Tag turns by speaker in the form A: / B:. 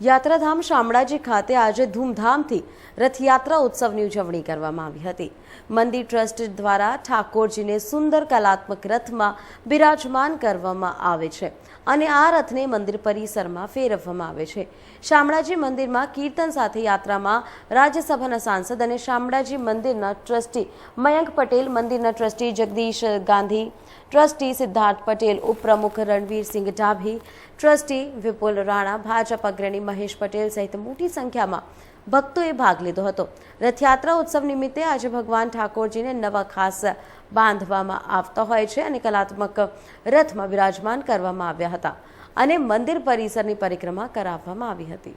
A: યાત્રાધામ શામળાજી ખાતે આજે ધૂમધામથી રથયાત્રા ઉત્સવની ઉજવણી કરવામાં આવી હતી. મંદિર ટ્રસ્ટ દ્વારા ઠાકોરજીને સુંદર કલાત્મક રથમાં બિરાજમાન કરવામાં આવે છે. અને આ રથને મંદિર પરિસરમાં ફેરવવામાં આવે છે. શામળાજી મંદિરમાં કીર્તન સાથે યાત્રામાં રાજ્યસભાના સાંસદ અને શામળાજી મંદિરના ટ્રસ્ટી મયંક પટેલ, મંદિરના ટ્રસ્ટી જગદીશ ગાંધી, ટ્રસ્ટી સિદ્ધાર્થ પટેલ, ઉપપ્રમુખ રણવીરસિંહ ડાભી, ટ્રસ્ટી વિપુલ રાણા, ભાજપ અગ્રણી મહેશ પટેલ સહિત મોટી સંખ્યામાં ભક્તોએ ભાગ લીધો હતો. રથયાત્રા ઉત્સવ નિમિત્તે આજે ભગવાન ઠાકોરજીને નવા ખાસ બાંધવામાં આવતા હોય છે અને કલાત્મક રથમાં બિરાજમાન કરવામાં આવ્યા હતા અને મંદિર પરિસરની પરિક્રમા કરાવવામાં આવી હતી.